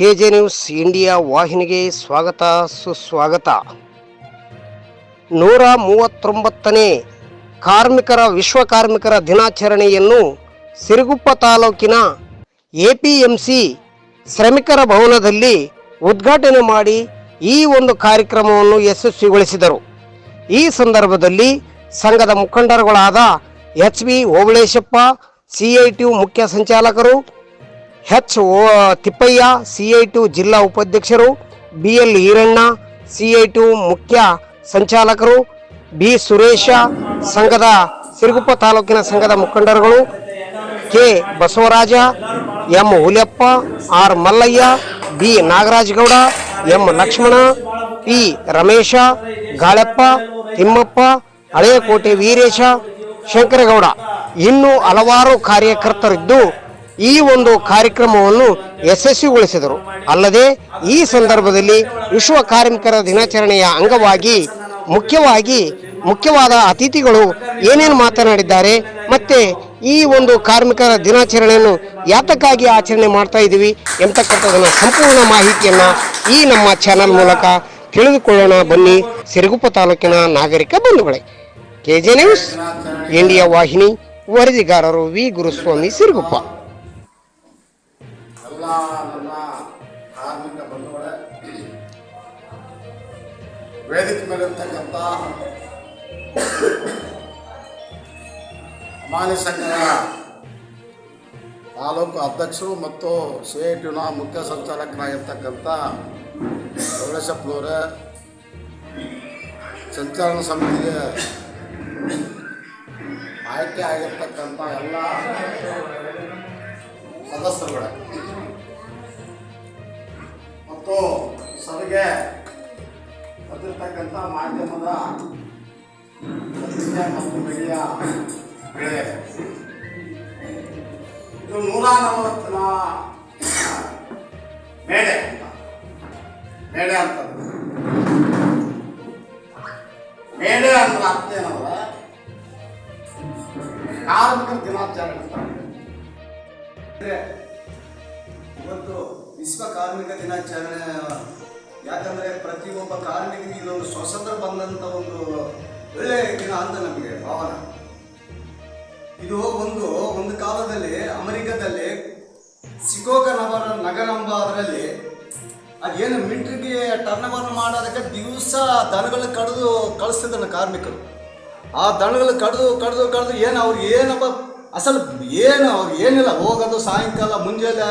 K J news India ವಾಹಿನಿಗೆ ಸ್ವಾಗತ, ಸುಸ್ವಾಗತ. ನೂರ ಮೂವತ್ತೊಂಬತ್ತನೇ ಕಾರ್ಮಿಕರ ವಿಶ್ವ ಕಾರ್ಮಿಕರ ದಿನಾಚರಣೆಯನ್ನು ಸಿರುಗುಪ್ಪ ತಾಲೂಕಿನ ಎಪಿಎಂಸಿ ಶ್ರಮಿಕರ ಭವನದಲ್ಲಿ ಉದ್ಘಾಟನೆ ಮಾಡಿ ಈ ಒಂದು ಕಾರ್ಯಕ್ರಮವನ್ನು ಯಶಸ್ವಿಗೊಳಿಸಿದರು. ಈ ಸಂದರ್ಭದಲ್ಲಿ ಸಂಘದ ಮುಖಂಡರುಗಳಾದ ಎಚ್ ಬಿ ಓಬಳೇಶಪ್ಪ ಸಿಐಟಿಯು ಮುಖ್ಯ ಸಂಚಾಲಕರು H O Thippayya, C I to ಜಿಲ್ಲಾ ಉಪಾಧ್ಯಕ್ಷರು, B L Iranna, C I to ಮುಖ್ಯ ಸಂಚಾಲಕರು, ಬಿ ಸುರೇಶ ಸಂಘದ ಸಿರುಗುಪ್ಪ ತಾಲೂಕಿನ ಸಂಘದ ಮುಖಂಡರುಗಳು, K Basavaraj, M Huliyappa, R Mallayya, B Nagarajagowda, M Lakshman, P Ramesh, Galappa, Thimmappa Haleyakote Veeresh, Shankaragowda. ಇನ್ನೂ ಹಲವಾರು ಕಾರ್ಯಕರ್ತರಿದ್ದು ಈ ಒಂದು ಕಾರ್ಯಕ್ರಮವನ್ನು ಯಶಸ್ವಿಗೊಳಿಸಿದರು. ಅಲ್ಲದೆ ಈ ಸಂದರ್ಭದಲ್ಲಿ ವಿಶ್ವ ಕಾರ್ಮಿಕರ ದಿನಾಚರಣೆಯ ಅಂಗವಾಗಿ ಮುಖ್ಯವಾಗಿ ಮುಖ್ಯವಾದ ಅತಿಥಿಗಳು ಏನೇನು ಮಾತನಾಡಿದ್ದಾರೆ ಮತ್ತೆ ಈ ಒಂದು ಕಾರ್ಮಿಕರ ದಿನಾಚರಣೆಯನ್ನು ಯಾತಕ್ಕಾಗಿ ಆಚರಣೆ ಮಾಡ್ತಾ ಇದ್ದೀವಿ ಎಂತಕ್ಕಂಥದ್ದನ್ನು ಸಂಪೂರ್ಣ ಮಾಹಿತಿಯನ್ನು ಈ ನಮ್ಮ ಚಾನಲ್ ಮೂಲಕ ತಿಳಿದುಕೊಳ್ಳೋಣ. ಬನ್ನಿ ಸಿರಿಗುಪ್ಪ ತಾಲೂಕಿನ ನಾಗರಿಕ ಬಂಧುಗಳೇ. ಕೆ ಜೆ ನ್ಯೂಸ್, ಇಂಡಿಯಾ ವಾಹಿನಿ, ವರದಿಗಾರರು ವಿ. ಗುರುಸ್ವಾಮಿ ಸಿರುಗುಪ್ಪ. ನನ್ನ ಕಾರ್ಮಿಕ ಬಂಧುಗಳೇ ವೇದಿಕೆ ಮೇಲೆ ಇರ್ತಕ್ಕಂಥ ಸಂಘದ ತಾಲೂಕು ಅಧ್ಯಕ್ಷರು ಮತ್ತು ಸಿ ಐ ಟಿನ ಮುಖ್ಯ ಸಂಚಾಲಕರಾಗಿರ್ತಕ್ಕಂಥ ಗೌರೇಶಪ್ಪನವರೇ ಸಂಚಾಲನ ಸಮಿತಿಗೆ ಆಯ್ಕೆ ಆಗಿರ್ತಕ್ಕಂಥ ಎಲ್ಲ ಸದಸ್ಯರುಗಳೇ. ಮತ್ತು ಸಭೆಗೆ ಬಂದಿರತಕ್ಕಂಥ ಮಾಧ್ಯಮದ ಮತ್ತು ಮೀಡಿಯಾ ಬೆಳೆ ಇದು ನೂರ ನಲವತ್ತಿನ ಮೇಡೆ ಅಂತ. ಮೇಡೆ ಅಂತ ಮೇಡೆ ಅಂದ್ರೆ ಅರ್ಥ ಏನಂದ್ರೆ ಕಾರ್ಮಿಕರ ದಿನಾಚರಣೆ ಇವತ್ತು ವಿಶ್ವ ಕಾರ್ಮಿಕ ದಿನಾಚರಣೆ, ಯಾಕಂದ್ರೆ ಪ್ರತಿಯೊಬ್ಬ ಕಾರ್ಮಿಕರಿಗೆ ಇದೊಂದು ಸ್ವತಂತ್ರ ಬಂದಂತ ಒಂದು ಒಳ್ಳೆ ದಿನ ಅಂತ ನಮಗೆ ಭಾವನ. ಇದು ಒಂದು ಒಂದು ಕಾಲದಲ್ಲಿ ಅಮೆರಿಕದಲ್ಲಿ ಸಿಕೋಕ ನಗರ ನಗರ ಎಂಬ ಅದರಲ್ಲಿ ಅದೇನು ಮಿಲ್ಟ್ರಿಗೆ ಟರ್ನ್ ಓವರ್ ಮಾಡೋದಕ್ಕೆ ದಿವಸ ದನಗಳು ಕಡಿದು ಕಳಿಸ್ತಿದ್ದ ಕಾರ್ಮಿಕರು. ಆ ದನಗಳು ಕಡಿದು ಕಡಿದು ಕಡಿದು ಏನು ಅವ್ರು ಏನಪ್ಪ ಅಸಲು ಏನು ಅವ್ರು ಏನಿಲ್ಲ, ಹೋಗೋದು ಸಾಯಂಕಾಲ ಮುಂಜಾನೆ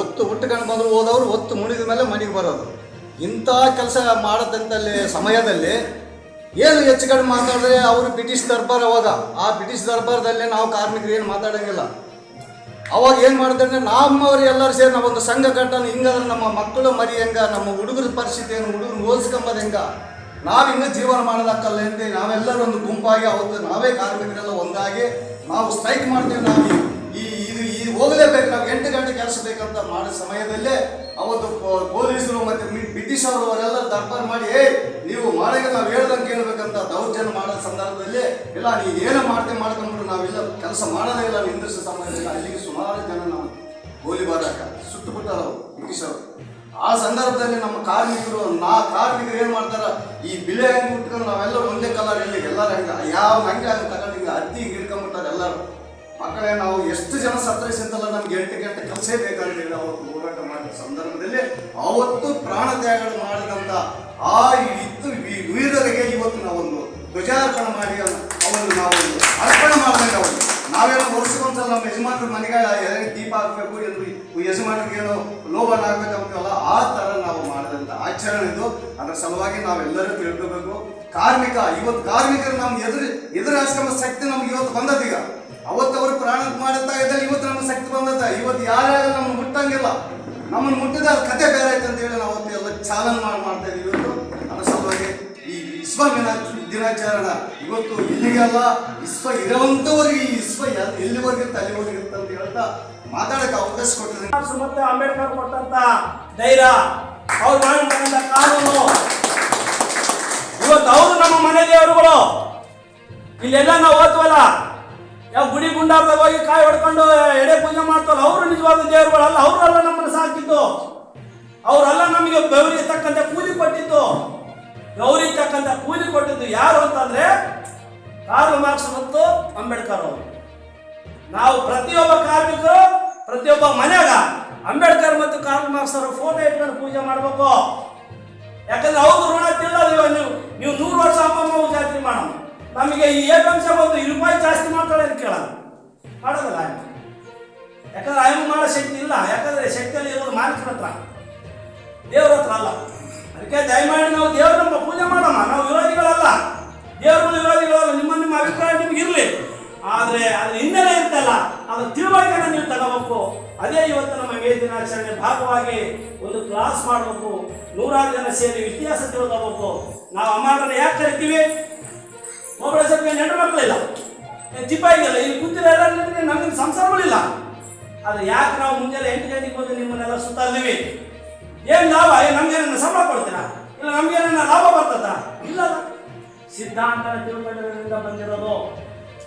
ಒತ್ತು ಉಟ್ಕೊಂಡು ಬಂದರು ಹೋದವರು ಒತ್ತು ಮುಣಿದ ಮೇಲೆ ಮನೆಗೆ ಬರೋದು. ಇಂಥ ಕೆಲಸ ಮಾಡದಂತಲ್ಲಿ ಸಮಯದಲ್ಲಿ ಏನು ಹೆಚ್ಚು ಕಡಿಮೆ ಮಾತಾಡಿದ್ರೆ ಅವರು ಬ್ರಿಟಿಷ್ ದರ್ಬಾರ್ ಅವಾಗ. ಆ ಬ್ರಿಟಿಷ್ ದರ್ಬಾರದಲ್ಲಿ ನಾವು ಕಾರ್ಮಿಕರು ಏನು ಮಾತಾಡೋಂಗಿಲ್ಲ. ಅವಾಗ ಏನು ಮಾಡ್ತಾರೆ ನಮ್ಮವ್ರು ಎಲ್ಲರೂ ಸೇರಿ ನಾವೊಂದು ಸಂಘ ಕಟ್ಟೋಣ, ಹಿಂಗಾದ್ರೆ ನಮ್ಮ ಮಕ್ಕಳು ಮರಿ ಹೆಂಗ, ನಮ್ಮ ಹುಡುಗರ ಪರಿಸ್ಥಿತಿ ಏನು, ಹುಡುಗರು ಓದಿಸ್ಕೊಂಬದು ಹೆಂಗ? ನಾವು ಹಿಂಗೆ ಜೀವನ ಮಾಡೋದಕ್ಕಲ್ಲ ಅಂತ ನಾವೆಲ್ಲರೂ ಒಂದು ಗುಂಪಾಗಿ ಅವತ್ತು ನಾವೇ ಕಾರ್ಮಿಕರೆಲ್ಲ ಒಂದಾಗಿ ನಾವು ಸ್ಟ್ರೈಕ್ ಮಾಡ್ತೀವಿ ನಾವು ಈ ಇದು ಈ ಹೋಗಲೇಬೇಕು, ನಾವು ಎಂಟು ಗಂಟೆ ಕೆಲಸ ಬೇಕಂತ ಮಾಡೋ ಸಮಯದಲ್ಲೇ ಅವತ್ತು ಪೊಲೀಸರು ಮತ್ತೆ ಬ್ರಿಟಿಷ್ ಅವರು ಅವರೆಲ್ಲ ದರ್ಬಾರ್ ಮಾಡಿ ಏ ನೀವು ಮಾಡಕ್ಕೆ ನಾವು ಹೇಳ್ದಂಗೆ ಕೇಳಬೇಕಂತ ದೌರ್ಜನ್ಯ ಮಾಡೋ ಸಂದರ್ಭದಲ್ಲಿ, ಇಲ್ಲ ನೀವು ಏನೋ ಮಾಡ್ತೇವೆ ಮಾಡ್ಕೊಂಡ್ಬಿಟ್ಟು ನಾವೆಲ್ಲ, ಕೆಲಸ ಮಾಡೋದೇ ಇಲ್ಲ ನಿಂದಿಸೋ ಸಮಯದಲ್ಲಿ ಅಲ್ಲಿಗೆ ಸುಮಾರು ಜನ ನಾವು ಗೋಲಿಬಾರಕ ಸುಟ್ಟು ಬಿಟ್ಟಾರ ಅವರು ಆ ಸಂದರ್ಭದಲ್ಲಿ ನಮ್ಮ ಕಾರ್ಮಿಕರು, ನಾ ಕಾರ್ಮಿಕರು ಏನು ಮಾಡ್ತಾರೆ, ಈ ಬಿಳೆ ಹಂಗೆ ಉಟ್ಕೊಂಡು ನಾವೆಲ್ಲ ಒಂದೇ ಕಲರ್ ಇಲ್ಲಿ ಎಲ್ಲರೂ ಹೆಂಗೆ ಯಾವ ಹಂಗೆ ಹಂಗೆ ತಗೊಂಡು ಹಿಡ್ಕೊಂಡ್ಬಿಟ್ಟಾರೆ ಎಲ್ಲರೂ ಮಕ್ಕಳೇ, ನಾವು ಎಷ್ಟು ಜನ ಸತ್ತರಿಸಿದ್ದಲ್ಲ ನಮ್ಗೆ ಎಂಟು ಗಂಟೆ ಕೆಲಸ ಬೇಕಾಗಲಿಲ್ಲ ಅವತ್ತು ಹೋರಾಟ ಮಾಡಿದ ಸಂದರ್ಭದಲ್ಲಿ ಅವತ್ತು ಪ್ರಾಣ ತ್ಯಾಗಗಳು ಮಾಡಿದಂತ ಆ ಇತ್ತು ವೀರರಿಗೆ ಇವತ್ತು ನಾವೊಂದು ಧ್ವಜಾರ್ಪಣೆ ಮಾಡಿ ಅವನು ನಾವು ಅರ್ಪಣೆ ಮಾಡಿದಾಗ ಅವನು ನಾವೇನೋ ವರ್ಷಕ್ಕೊಂದ್ಸಲ ನಮ್ಮ ಯಜಮಾನರು ಮನೆಗೆ ದೀಪ ಹಾಕ್ಬೇಕು ಎಂದು ಯಜಮಾನರಿಗೆ ಏನೋ ಲೋಭನ ಆಗ್ಬೇಕಂತೀವಲ್ಲ ಆ ತರ ನಾವು ಮಾಡಿದಂತ ಆಚರಣೆ ಇದು. ಅದರ ಸಲುವಾಗಿ ನಾವೆಲ್ಲರೂ ತಿಳ್ಕೋಬೇಕು. ಕಾರ್ಮಿಕ, ಇವತ್ತು ಕಾರ್ಮಿಕರು ನಮ್ಗೆ ಎದುರು ಎದುರು ಆಶ್ರಮ ಶಕ್ತಿ ನಮ್ಗೆ ಇವತ್ತು ಬಂದದೀಗ. ಅವತ್ತು ಅವರು ಪ್ರಾಣ ಮಾಡುತ್ತಾ ಇದ್ದಾರೆ ಇವತ್ತು ನಮ್ಗೆ ಶಕ್ತಿ ಬಂದದ ಇವತ್ತು ಯಾರ್ಯಾರು ನಮ್ಮ ಮುಟ್ಟಂಗಿಲ್ಲ. ನಮ್ಮನ್ನು ಮುಟ್ಟಿದ ಕತೆ ಬೇರೆ ಐತೆ ಅಂತ ಹೇಳಿ ನಾವು ಎಲ್ಲ ಚಾಲನೆ ಮಾಡಿ ಮಾಡ್ತಾ ಇದೀವಿ ಇವತ್ತು. ಅದರ ಸಲುವಾಗಿ ಈ ವಿಶ್ವ ದಿನಾಚರಣೆ ಇವತ್ತು ಇಲ್ಲಿಗೆಲ್ಲ ವಿಶ್ವ ಇರುವಂತವರಿಗೆ ಈ ವಿಶ್ವ ಎಲ್- ಎಲ್ಲಿವರೆಗೆ ಇರುತ್ತೆ ಅಲ್ಲಿವರೆಗೆ ಇರುತ್ತೆ ಅಂತ ಹೇಳ್ತಾ ಮಾತಾಡಕ್ಕೆ ಅವಕಾಶ ಕೊಟ್ಟಿದ್ದೀನಿ. ಮತ್ತೆ ಅಂಬೇಡ್ಕರ್ ಕೊಟ್ಟಂತ ಧೈರ್ಯ. ಅವ್ರು ಕಾನೂನು. ಅವರು ನಮ್ಮ ಮನೆ ದೇವರುಗಳು. ಇಲ್ಲೆಲ್ಲ ನಾವು ಓದ್ವಲ್ಲ? ಯಾವ ಗುಡಿ ಗುಂಡಾರ್ದಾಗ ಹೋಗಿ ಕಾಯಿ ಹೊಡ್ಕೊಂಡು ಎಡೆ ಪೂಜೆ ಮಾಡ್ತಾರೆ ಅವರು ನಿಜವಾದ ದೇವರುಗಳಲ್ಲ, ಅವರಲ್ಲ ನಮ್ಮನ್ನು ಸಾಕಿದ್ದು. ಅವರೆಲ್ಲ ನಮಗೆ ಗೌರಿ ತಕ್ಕಂತೆ ಕೂಲಿ ಕೊಟ್ಟಿದ್ದು. ಗೌರಿ ಕೂಲಿ ಕೊಟ್ಟಿದ್ದು ಯಾರು ಅಂತಂದ್ರೆ ಕಾರ್ಲ್ ಮಾರ್ಕ್ಸ್ ಮತ್ತು ಅಂಬೇಡ್ಕರ್ ಅವರು. ನಾವು ಪ್ರತಿಯೊಬ್ಬ ಕಾರ್ಮಿಕರು ಪ್ರತಿಯೊಬ್ಬ ಮನೆಯಾಗ ಅಂಬೇಡ್ಕರ್ ಮತ್ತು ಕಾರ್ಲ್ ಮಾರ್ಕ್ಸ್ ಅವರ ಫೋಟೋ ಇಟ್ಕೊಂಡು ಪೂಜೆ ಮಾಡಬೇಕು. ಯಾಕಂದ್ರೆ ಅವ್ರದ್ದು ಋಣ ತಿನ್ನೋದಿಲ್ಲ ನೀವು? ನೀವು ನೂರು ವರ್ಷ ಅಮ್ಮಮ್ಮ ಜಾತ್ರೆ ಮಾಡೋಣ. ನಮಗೆ ಈ ಏಕಾಂಶ ಬಂದು ಈ ರೂಪಾಯಿ ಜಾಸ್ತಿ ಮಾಡ್ತಾಳೆ ಅಂತ ಕೇಳೋದು ಮಾಡೋದಲ್ಲ ಯಾಕಂದ್ರೆ ಆಯ್ಕೆ ಮಾಡೋ ಶಕ್ತಿ ಇಲ್ಲ. ಯಾಕಂದ್ರೆ ಶಕ್ತಿಯಲ್ಲಿ ಇರೋದು ಮಾಲೀಕರ ಹತ್ರ. ದೇವ್ರ ಹತ್ರ ಅಲ್ಲ. ಅದಕ್ಕೆ ದಯಮಾಡಿ ನಾವು ದೇವ್ರ ನಮ್ಮ ಪೂಜೆ ಮಾಡೋಣ. ನಾವು ವಿರೋಧಿಗಳಲ್ಲ. ದೇವ್ರ ವಿರೋಧಿಗಳಲ್ಲ. ನಿಮ್ಮ ನಿಮ್ಮ ಅಭಿಪ್ರಾಯ ನಿಮ್ಗೆ ಇರಲಿ. ಆದರೆ ಅದ್ರ ಹಿನ್ನೆಲೆ ಇರ್ತಲ್ಲ. ಅದ್ರ ತಿಳುವಳಿಕೆಯನ್ನು ನೀವು ತಗೋಬೇಕು. ಅದೇ ಇವತ್ತು ನಮ್ಮ ಮೇ ದಿನಾಚರಣೆ ಭಾಗವಾಗಿ ಒಂದು ಕ್ಲಾಸ್ ಮಾಡಬೇಕು. ನೂರಾರು ಜನ ಸೇರಿ ಇತಿಹಾಸ ತಿಳ್ಕೋಬೇಕು. ನಾವು ಅಮ್ಮನ ಯಾಕೆ ಕರಿತೀವಿ? ಒಬ್ಬಳ ಸ್ವಲ್ಪ ನೆಂಟು ಮಕ್ಕಳಿಲ್ಲ. ಚಿಪ್ಪಾಯಿಗೆಲ್ಲ, ಇಲ್ಲಿ ಕೂತಿರೋ ಎಲ್ಲರಿಗೆ ನಮಗೆ ಸಂಸಾರಗಳಿಲ್ಲ. ಆದ್ರೆ ಯಾಕೆ ನಾವು ಮುಂಜಾನೆ ಎಂಟು ಗಂಟೆಗೆ ಹೋಗಿ ನಿಮ್ಮನ್ನೆಲ್ಲ ಸುತ್ತಾರ್ತೀವಿ ಏನ್ ಲಾಭ? ನಮ್ಗೇನ ಸಂಬಳ ಕೊಡ್ತೀರಾ? ಇಲ್ಲ ನಮ್ಗೇನ ಲಾಭ ಬರ್ತದ? ಇಲ್ಲ ಸಿದ್ಧಾಂತ ತಿಳ್ಕೊಂಡಿರೋದ್ರಿಂದ ಬಂದಿರೋದು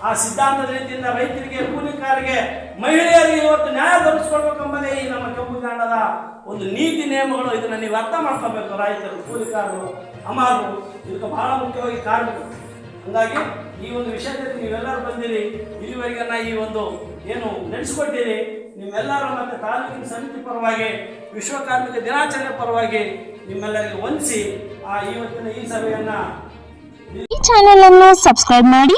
ಆ ಸಿದ್ಧಾಂತದ ರೀತಿಯಿಂದ ರೈತರಿಗೆ, ಕೂಲಿಕಾರರಿಗೆ, ಮಹಿಳೆಯರಿಗೆ ಇವತ್ತು ನ್ಯಾಯ ದೊರಕಿಸ್ಕೊಡ್ಬೇಕೆಂಬುದೇ ಈ ನಮ್ಮ ಕೆಂಪು ಕಾಂಡದ ಒಂದು ನೀತಿ ನಿಯಮಗಳು. ಇದನ್ನ ನೀವು ಅರ್ಥ ಮಾಡ್ಕೋಬೇಕು ರೈತರು, ಕೂಲಿಕಾರರು ಅಮಾರು ಇದಕ್ಕೆ ಬಹಳ ಮುಖ್ಯವಾಗಿ ಕಾರ್ಮಿಕರು. ಹಂಗಾಗಿ ಈ ಒಂದು ವಿಷಯದಲ್ಲಿ ನೀವೆಲ್ಲರೂ ಬಂದಿರಿ. ಇಲ್ಲಿವರೆಗೆ ನಾ ಈ ಒಂದು ಏನು ನಡೆಸಿಕೊಟ್ಟಿರಿ ನಿಮ್ಮೆಲ್ಲರ ಮತ್ತೆ ತಾಲೂಕಿನ ಸಮಿತಿ ಪರವಾಗಿ, ವಿಶ್ವ ಕಾರ್ಮಿಕ ದಿನಾಚರಣೆ ಪರವಾಗಿ ನಿಮ್ಮೆಲ್ಲರಿಗೆ ವಂದಿಸಿ ಆ ಇವತ್ತಿನ ಈ ಸಭೆಯನ್ನ ಈ ಚಾನೆಲ್ ಅನ್ನು ಸಬ್ಸ್ಕ್ರೈಬ್ ಮಾಡಿ